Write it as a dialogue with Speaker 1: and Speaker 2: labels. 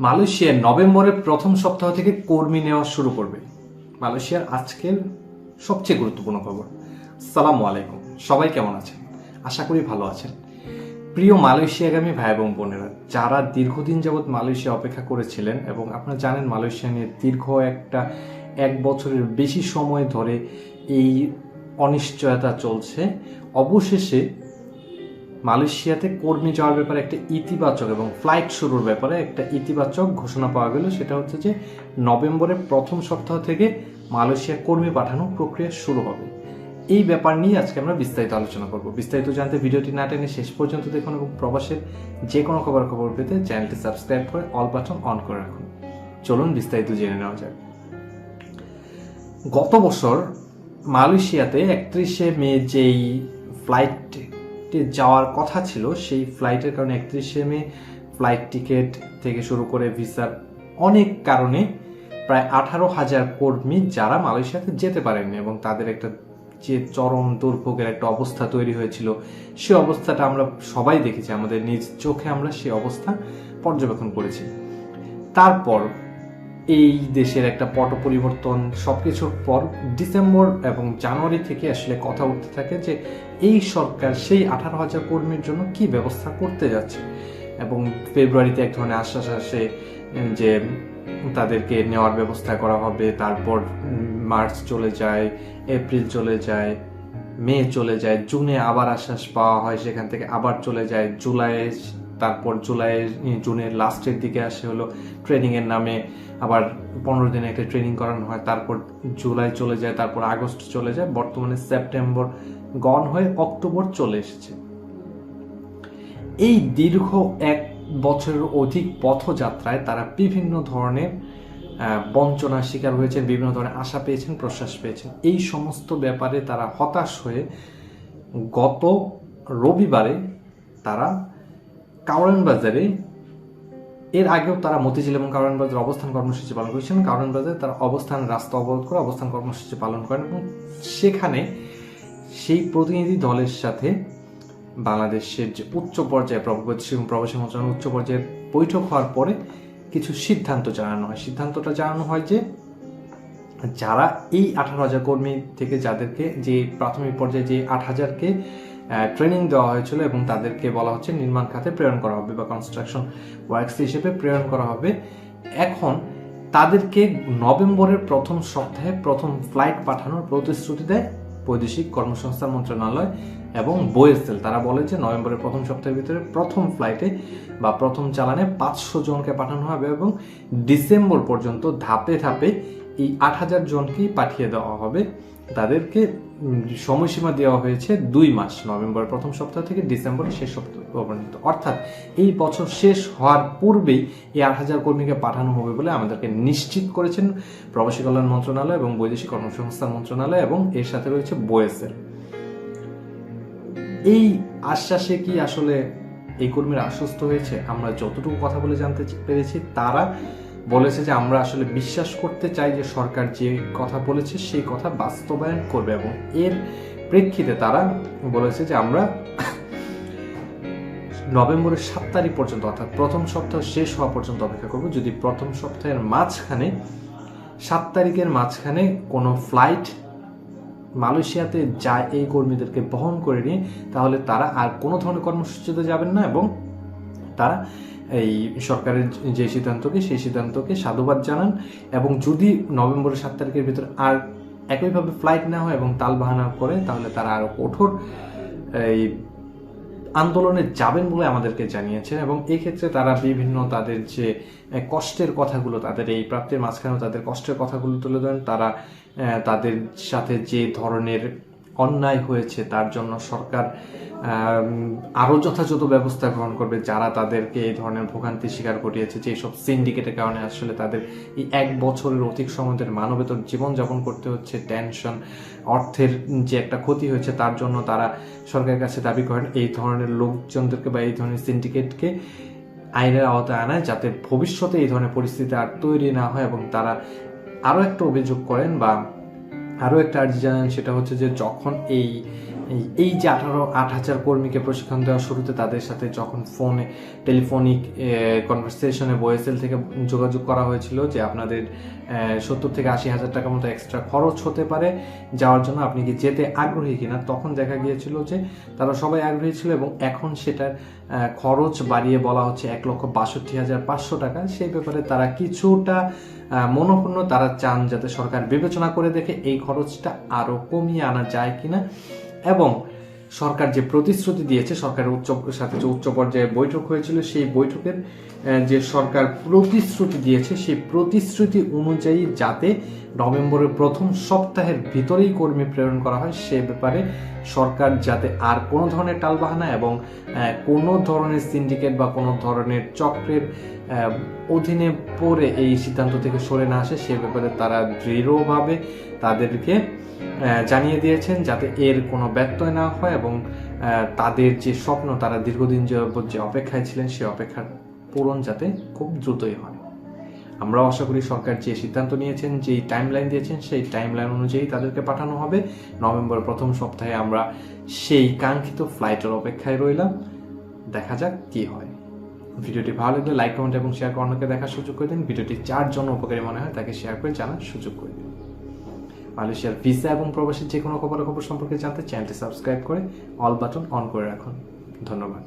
Speaker 1: Malaysia নভেম্বরের প্রথম সপ্তাহ থেকে কর্মী নেওয়া শুরু করবে। মালয়েশিয়ার আজকের সবচেয়ে গুরুত্বপূর্ণ খবর। সালামু আলাইকুম। সবাই কেমন আছেন? আশা করি ভালো আছেন। প্রিয় মালয়েশিয়াগামী ভাই এবং বোনেরা, যারা দীর্ঘদিন যাবৎ মালয়েশিয়া অপেক্ষা করেছিলেন এবং আপনারা জানেন মালয়েশিয়া নিয়ে দীর্ঘ একটা এক বছরের বেশি সময় ধরে এই অনিশ্চয়তা চলছে, অবশেষে মালয়েশিয়াতে কর্মী যাওয়ার ব্যাপারে একটা ইতিবাচক এবং ফ্লাইট শুরুর ব্যাপারে একটা ইতিবাচক ঘোষণা পাওয়া গেল। সেটা হচ্ছে যে নভেম্বরের প্রথম সপ্তাহ থেকে মালয়েশিয়া কর্মী পাঠানো প্রক্রিয়া শুরু হবে। এই ব্যাপার নিয়ে আজকে আমরা বিস্তারিত আলোচনা করব। বিস্তারিত জানতে ভিডিওটি না টেনে শেষ পর্যন্ত দেখুন এবং প্রবাসের যে কোনো খবর খবর পেতে চ্যানেলটি সাবস্ক্রাইব করে অল বাটন অন করে রাখুন। চলুন বিস্তারিত জেনে নেওয়া যাক। গত বছর মালয়েশিয়াতে একত্রিশে মে যেই ফ্লাইটে যাওয়ার কথা ছিল, সেই ফ্লাইটের কারণে একত্রিশে মে ফ্লাইট টিকিট থেকে শুরু করে ভিসার অনেক কারণে প্রায় আঠারো হাজার কর্মী যারা মালয়েশিয়াতে যেতে পারেননি এবং তাদের একটা যে চরম দুর্ভোগের একটা অবস্থা তৈরি হয়েছিল, সে অবস্থাটা আমরা সবাই দেখেছি, আমাদের নিজ চোখে আমরা সে অবস্থা পর্যবেক্ষণ করেছি। তারপর এই দেশের একটা পট পরিবর্তন সব কিছুর পর ডিসেম্বর এবং জানুয়ারি থেকে আসলে কথা উঠতে থাকে যে এই সরকার সেই আঠারো হাজার কর্মীর জন্য কি ব্যবস্থা করতে যাচ্ছে। এবং ফেব্রুয়ারিতে এক ধরনের আশ্বাস আসে যে তাদেরকে নেওয়ার ব্যবস্থা করা হবে, তারপর মার্চ চলে যায়, এপ্রিল চলে যায়, মে চলে যায়, জুনে আবার আশ্বাস পাওয়া হয় সেখান থেকে আবার চলে যায়, জুলাইয়ে তারপর জুলাইয়ের জুনের লাস্টের দিকে আসে হলো ট্রেনিংয়ের নামে। আবার পনেরো দিনে একটা ট্রেনিং করানো হয়, তারপর জুলাই চলে যায়, তারপর আগস্ট চলে যায়। বর্তমানে সেপ্টেম্বর গন হয়ে অক্টোবর চলে এসেছে। এই দীর্ঘ এক বছরের অধিক পথযাত্রায় তারা বিভিন্ন ধরনের বঞ্চনার শিকার হয়েছেন, বিভিন্ন ধরনের আশা পেয়েছেন, প্রশ্বাস পেয়েছেন। এই সমস্ত ব্যাপারে তারা হতাশ হয়ে গত রবিবারে তারা কাউরান বাজারে এর আগেও তারা মতিঝিল এবং কারণ বাজার অবস্থান কর্মসূচি পালন করেছেন। কারণ বাজারে তারা অবস্থান রাস্তা অবরোধ করে অবস্থান কর্মসূচি পালন করেন এবং সেখানে সেই প্রতিনিধি দলের সাথে বাংলাদেশের যে উচ্চ পর্যায়ে প্রবাসী প্রবাসী মন্ত্রণালয় উচ্চ পর্যায়ে বৈঠক হওয়ার পরে কিছু সিদ্ধান্ত জানানো হয়। সিদ্ধান্তটা জানানো হয় যে যারা এই আঠারো হাজার কর্মী থেকে যাদেরকে যে প্রাথমিক পর্যায়ে যে আট হাজারকে ট্রেনিং দেওয়া হয়েছিল এবং তাদেরকে বলা হচ্ছে নির্মাণ খাতে প্রেরণ করা হবে বা কনস্ট্রাকশন ওয়ার্কস হিসেবে প্রেরণ করা হবে। এখন তাদেরকে নভেম্বরের প্রথম সপ্তাহে প্রথম ফ্লাইট পাঠানোর প্রতিশ্রুতি দেয় বৈদেশিক কর্মসংস্থান মন্ত্রণালয় এবং বোয়েসেল তারা বলে যে নভেম্বরের প্রথম সপ্তাহের ভিতরে প্রথম ফ্লাইটে বা প্রথম চালানে পাঁচশো জনকে পাঠানো হবে এবং ডিসেম্বর পর্যন্ত ধাপে ধাপে এই আট হাজার জনকেই পাঠিয়ে দেওয়া হবে। তাদেরকে সময়সীমা দেওয়া হয়েছে দুই মাস, নভেম্বর প্রথম সপ্তাহ থেকে ডিসেম্বরের শেষ সপ্তাহ পর্যন্ত। অর্থাৎ এই বছর শেষ হওয়ার পূর্বেই এই আট হাজার কর্মীকে পাঠানো হবে বলে আমাদেরকে নিশ্চিত করেছেন প্রবাসী কল্যাণ মন্ত্রণালয় এবং বৈদেশিক কর্মসংস্থান মন্ত্রণালয় এবং এর সাথে রয়েছে বোয়েসের এই আশ্বাসে কি আসলে এই কর্মীরা আশ্বস্ত হয়েছে? আমরা যতটুকু কথা বলে জানতে পেরেছি, তারা বলেছে যে আমরা আসলে বিশ্বাস করতে চাই যে সরকার যে কথা বলেছে সেই কথা বাস্তবায়ন করবে এবং এর প্রেক্ষিতে তারা বলেছে যে আমরা নভেম্বরের সাত তারিখ পর্যন্ত, অর্থাৎ প্রথম সপ্তাহ শেষ হওয়া পর্যন্ত অপেক্ষা করব। যদি প্রথম সপ্তাহের মাঝখানে, সাত তারিখের মাঝখানে কোনো ফ্লাইট মালয়েশিয়াতে যায় এই কর্মীদেরকে বহন করে নিয়ে, তাহলে তারা আর কোনো ধরনের কর্মসূচিতে যাবেন না এবং তারা এই সরকারের যে সিদ্ধান্তকে, সেই সিদ্ধান্তকে সাধুবাদ জানান এবং যদি নভেম্বরের সাত তারিখের ভিতরে আর একইভাবে ফ্লাইট না হয় এবং তাল বাহানা করে, তাহলে তারা আরও কঠোর এই আন্দোলনে যাবেন বলে আমাদেরকে জানিয়েছেন এবং এই ক্ষেত্রে তারা বিভিন্ন তাদের যে কষ্টের কথাগুলো, তাদের এই প্রাপ্তির মাঝখানেও তাদের কষ্টের কথাগুলো তুলে ধরেন। তারা তাদের সাথে যে ধরনের অন্যায় হয়েছে, তার জন্য সরকার আরও যথাযথ ব্যবস্থা গ্রহণ করবে যারা তাদেরকে এই ধরনের ভোগান্তি শিকার করিয়েছে যে সব সিন্ডিকেটের কারণে আসলে তাদের এই এক বছরের অধিক সময় ধরে মানবেতর জীবনযাপন করতে হচ্ছে টেনশন অর্থের যে একটা ক্ষতি হয়েছে তার জন্য তারা সরকারের কাছে দাবি করেন এই ধরনের লোকজনদেরকে বা এই ধরনের সিন্ডিকেটকে আইনের আওতায় আনায় যাতে ভবিষ্যতে এই ধরনের পরিস্থিতি আর তৈরি না হয় এবং তারা আরও একটা অভিযোগ করেন বা আরও একটা আর্জি জানান সেটা হচ্ছে যে যখন এই এই এই যে আঠারো, আট হাজার কর্মীকে প্রশিক্ষণ দেওয়া শুরুতে তাদের সাথে যখন ফোনে, টেলিফোনিক কনভারসেশনে বয়েসেল থেকে যোগাযোগ করা হয়েছিল যে আপনাদের সত্তর থেকে আশি হাজার টাকার মতো এক্সট্রা খরচ হতে পারে, যাওয়ার জন্য আপনি কি যেতে আগ্রহী কিনা, তখন দেখা গিয়েছিল যে তারা সবাই আগ্রহী ছিল এবং এখন সেটার খরচ বাড়িয়ে বলা হচ্ছে এক লক্ষ বাষট্টি হাজার পাঁচশো টাকা। সেই ব্যাপারে তারা কিছুটা মনোক্ষুণ্ণ তারা চান যাতে সরকার বিবেচনা করে দেখে এই খরচটা আরও কমিয়ে আনা যায় কিনা। এবং সরকার যে প্রতিশ্রুতি দিয়েছে, সরকারের উচ্চ, সাথে যে উচ্চ পর্যায়ে বৈঠক হয়েছিল, সেই বৈঠকের যে সরকার প্রতিশ্রুতি দিয়েছে, সেই প্রতিশ্রুতি অনুযায়ী যাতে নভেম্বরের প্রথম সপ্তাহের ভিতরেই কর্মী প্রেরণ করা হয়, সে ব্যাপারে সরকার যাতে আর কোনো ধরনের টালবাহানা এবং কোনো ধরনের সিন্ডিকেট বা কোনো ধরনের চক্রের অধীনে পড়ে এই সিদ্ধান্ত থেকে সরে না আসে, সে ব্যাপারে তারা দৃঢ়ভাবে তাদেরকে জানিয়ে দিয়েছেন যাতে এর কোনো ব্যত্যয় না হয় এবং তাদের যে স্বপ্ন, তারা দীর্ঘদিন যাবত যে অপেক্ষায় ছিলেন সেই অপেক্ষার পূরণ যাতে খুব দ্রুতই হয়। আমরা আশা করি সরকার যে সিদ্ধান্ত নিয়েছেন, যেই টাইম লাইন দিয়েছেন, সেই টাইম লাইন অনুযায়ী তাদেরকে পাঠানো হবে। নভেম্বর প্রথম সপ্তাহে আমরা সেই কাঙ্ক্ষিত ফ্লাইটের অপেক্ষায় রইলাম। দেখা যাক কি হয়। ভিডিওটি ভালো লাগলে লাইক কমেন্ট এবং শেয়ার করে অন্যকে দেখার সুযোগ করে দিন। ভিডিওটি চার জন উপকারী মনে হয়, তাকে শেয়ার করে জানার সুযোগ করে দিন। মালয়েশিয়ার ভিসা এবং প্রবাসীর যে কোনো খবরাখবর সম্পর্কে জানতে চ্যানেলটি সাবস্ক্রাইব করে অল বাটন অন করে রাখুন। ধন্যবাদ।